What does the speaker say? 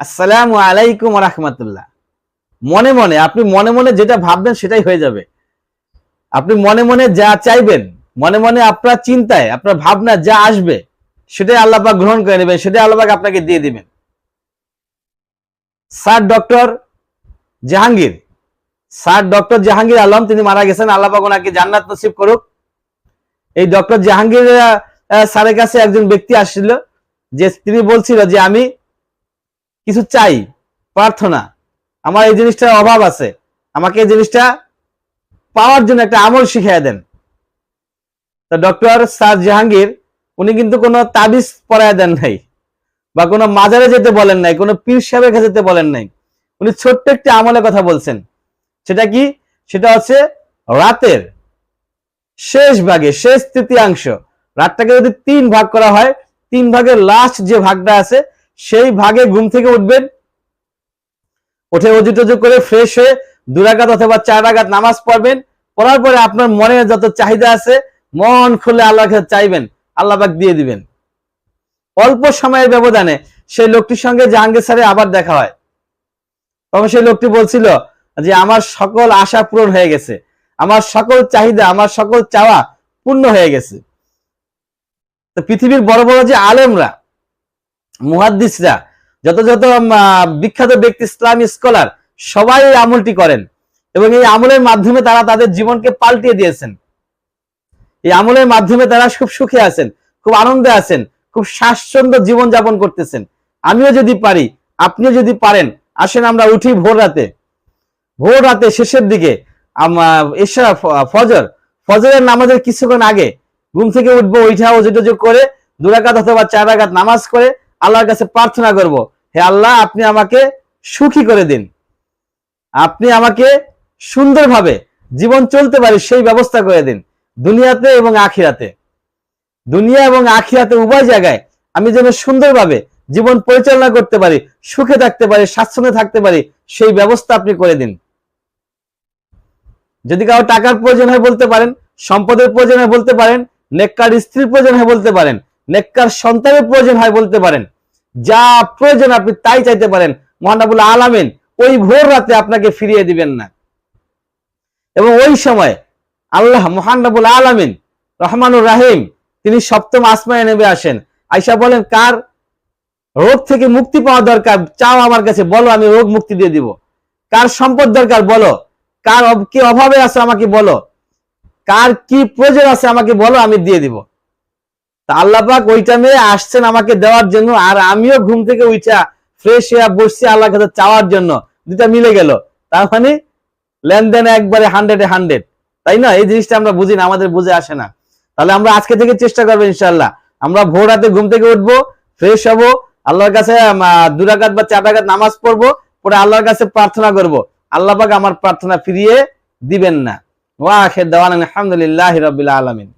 আসসালামু আলাইকুম রহমতুল্লাহ। মনে মনে, আপনি মনে মনে যেটা ভাববেন সেটাই হয়ে যাবে। আপনি মনে মনে যা চাইবেন, মনে মনে আপনার চিন্তায়, আপনার ভাবনা যা আসবে, সেটাই আল্লাপাক গ্রহণ করে নেবেন, সেটাই আল্লাপাক আপনাকে দিয়ে দিবেন। Sir doctor Jahangir, sir doctor Jahangir Alam, তিনি মারা গেছেন আল্লাপাক ওনাকে জান্নাত নসিব করুক। এই ডক্টর জাহাঙ্গীর স্যারের কাছে একজন ব্যক্তি আসছিল, যে তিনি বলছিল যে আমি কিছু চাই, প্রার্থনা। আমার এই জিনিসটার অভাব আছে। আমাকে এই জিনিসটা পাওয়ার জন্য একটা আমল শিখিয়ে দেন। তো ডক্টর স্যার জাহাঙ্গীর, উনি কিন্তু কোনো তাবিজ পড়ায় দেন নাই, বা কোনো মাজারে যেতে বলেন নাই, কোনো পীর সাহেবের কাছে যেতে বলেন নাই। উনি ছোট্ট একটি আমলের কথা বলছেন। সেটা কি? সেটা হচ্ছে রাতের শেষ ভাগে, শেষ তৃতীয়াংশ। রাতটাকে যদি তিন ভাগ করা হয়, তিন ভাগের লাস্ট যে ভাগটা আছে সেই ভাগে ঘুম থেকে উঠবেন। উঠে অজু টজু করে ফ্রেশ হয়ে দুরাগাত অথবা চার রাগাত নামাজ পড়বেন। পড়ার পরে আপনার মনে যত চাহিদা আছে, মন খুলে আল্লাহর কাছে চাইবেন। আল্লাহ পাক দিয়ে দিবেন। অল্প সময়ের ব্যবধানে সেই লোকটির সঙ্গে জাহাঙ্গীর স্যারের আবার দেখা হয়। তখন সেই লোকটি বলছিল যে, আমার সকল আশা পূরণ হয়ে গেছে। আমার সকল চাহিদা, আমার সকল চাওয়া পূর্ণ হয়ে গেছে। তো পৃথিবীর বড় বড় যে আলেমরা মুহাদ্দিসরা, যত যত বিখ্যাত ব্যক্তি, ইসলামী স্কলার সবাই এই আমলটি করেন এবং এই আমলের মাধ্যমে তারা তাদের জীবনকে পাল্টিয়ে দিয়েছেন। এই আমলের মাধ্যমে তারা খুব সুখে আছেন, খুব আনন্দে আছেন, খুব স্বাচ্ছন্দ্য জীবন যাপন করতেছেন। আমিও যদি পারি, আপনিও যদি পারেন, আসেন আমরা উঠি ভোর রাতে। ভোর রাতে শেষের দিকে এশা ফজর, ফজরের নামাজের কিছুক্ষণ আগে ঘুম থেকে উঠবো ওইটা ওজু টজু করে দুরাকাত অথবা চার রাকাত নামাজ করে আল্লাহর কাছে প্রার্থনা করব, হে আল্লাহ, আপনি আমাকে সুখী করে দিন। আপনি আমাকে সুন্দরভাবে জীবন চলতে পারি সেই ব্যবস্থা করে দিন, দুনিয়াতে এবং আখিরাতে। দুনিয়া এবং আখিরাতে উভয় জায়গায় আমি যেন সুন্দরভাবে জীবন পরিচালনা করতে পারি, সুখে থাকতে পারি, স্বাচ্ছন্দ্যে থাকতে পারি, সেই ব্যবস্থা আপনি করে দিন। যদি কারও টাকার প্রয়োজন হয় বলতে পারেন, সম্পদের প্রয়োজন হয় বলতে পারেন, নেককার স্ত্রীর প্রয়োজন হয় বলতে পারেন নেককার সন্তানের প্রয়োজন হয় বলতে পারেন। যা প্রয়োজন আপনি তাই চাইতে পারেন। মহানাবুল আলামিন ওই ভোর রাতে আপনাকে ফিরিয়ে দিবেন না। এবং ওই সময় আল্লাহ মহানাবুল আলামিন রহমানুর রাহিম তিনি সপ্তম আসমায় নেমে আসেন। আইসা বলেন, কার রোগ থেকে মুক্তি পাওয়া দরকার, চাও আমার কাছে, বলো, আমি রোগ মুক্তি দিয়ে দিব। কার সম্পদ দরকার, বলো। কার কি অভাবে আছে আমাকে বলো। কার কি প্রয়োজন আছে আমাকে বলো, আমি দিয়ে দিব। তা আল্লাহ পাক ওই টাইমে আসছেন আমাকে দেওয়ার জন্য, আর আমিও ঘুম থেকে উঠা ফ্রেশ হয়ে বসছি আল্লাহর কাছে চাওয়ার জন্য। দুটা মিলে গেল। তার মানে লেনদেন একবারে হান্ড্রেডে হান্ড্রেড তাই না? এই জিনিসটা আমরা বুঝি না, আমাদের বুঝে আসে না। তাহলে আমরা আজকে থেকে চেষ্টা করব ইনশাল্লাহ আমরা ভোর রাতে ঘুম থেকে উঠবো ফ্রেশ হব, আল্লাহর কাছে দুরাকাত বা চার রাকাত নামাজ পড়ব, পরে আল্লাহর কাছে প্রার্থনা করব। আল্লাহ পাক আমার প্রার্থনা ফিরিয়ে দিবেন না। ওয়া আখির দাওয়ানা আলহামদুলিল্লাহি রাব্বিল আলামিন।